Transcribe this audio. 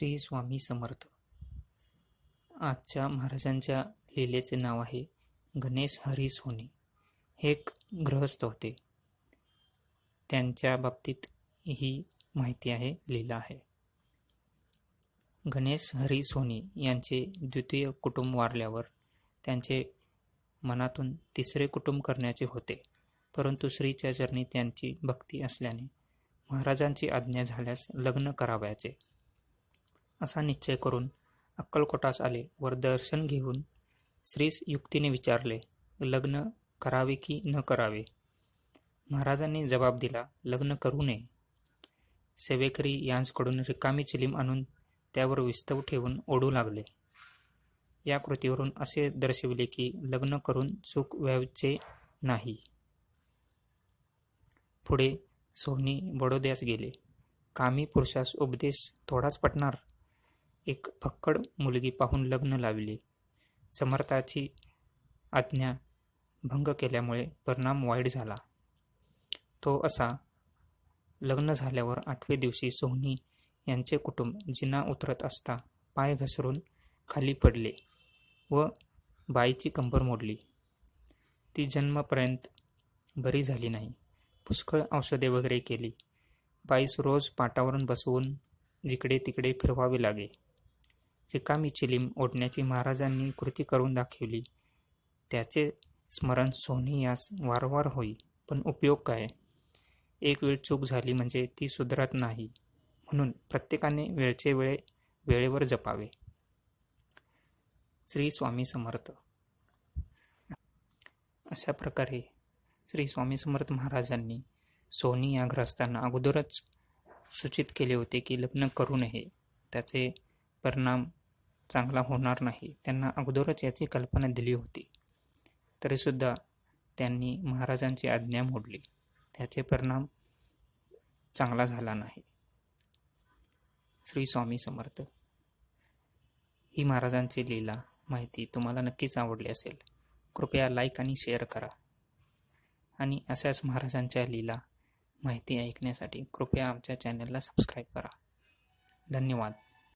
श्री स्वामी समर्थ. आजच्या महाराजांच्या लीलेचे नाव आहे गणेश हरी सोनी. हे एक गृहस्थ होते. त्यांच्या बाबतीत ही माहिती आहे लीला आहे. गणेश हरी सोनी यांचे द्वितीय कुटुंब वारल्यावर त्यांचे मनातून तिसरे कुटुंब करण्याचे होते. परंतु श्रीच्या चरणी त्यांची भक्ती असल्याने महाराजांची आज्ञा झाल्यास लग्न करावयाचे. असा निश्चय करून अक्कलकोटास आले वर दर्शन घेऊन श्रीस युक्तीने विचारले लग्न करावे की न करावे? महाराजांनी जबाब दिला लग्न करू नये. सेवेकरी यांसकडून रिकामी चिलीम आणून त्यावर विस्तव ठेवून ओढू लागले. या कृतीवरून असे दर्शविले की लग्न करून चूक व्हायचे नाही. पुढे सोनी बडोद्यास गेले. कामी पुरुषास उपदेश थोडाच पटणार? एक फक्कड मुलगी पाहून लग्न लावले. समर्थाची आज्ञा भंग केल्यामुळे परिणाम वाईट झाला. तो असा लग्न झाल्यावर आठवे दिवशी सोहनी यांचे कुटुंब जिना उतरत असता पाय घसरून खाली पडले व बाईची कंबर मोडली. ती जन्मपर्यंत बरी झाली नाही. पुष्कळ औषधे वगैरे केली. बाईस रोज पाटावरून बसवून जिकडे तिकडे फिरवावे लागे. रिकामी चिलीम ओढण्याची महाराजांनी कृती करून दाखवली. त्याचे स्मरण सोनी यास वारंवार होई पण उपयोग काय? एक वेळ चूक झाली म्हणजे ती सुधारत नाही म्हणून प्रत्येकाने वेळचे वेळे वेळेवर जपावे. श्री स्वामी समर्थ. अशा प्रकारे श्री स्वामी समर्थ महाराजांनी सोनी या ग्रस्तांना अगोदरच सूचित केले होते की लग्न करू नये. त्याचे परिणाम चांगला होणार नाही. त्यांना अगोदरच याची कल्पना दिली होती. तरीसुद्धा त्यांनी महाराजांची आज्ञा मोडली. त्याचे परिणाम चांगला झाला नाही. श्री स्वामी समर्थ ही महाराजांची लीला माहिती तुम्हाला नक्कीच आवडली असेल. कृपया लाईक आणि शेअर करा. आणि अशाच महाराजांच्या लीला माहिती ऐकण्यासाठी कृपया आमच्या चॅनलला सबस्क्राईब करा. धन्यवाद.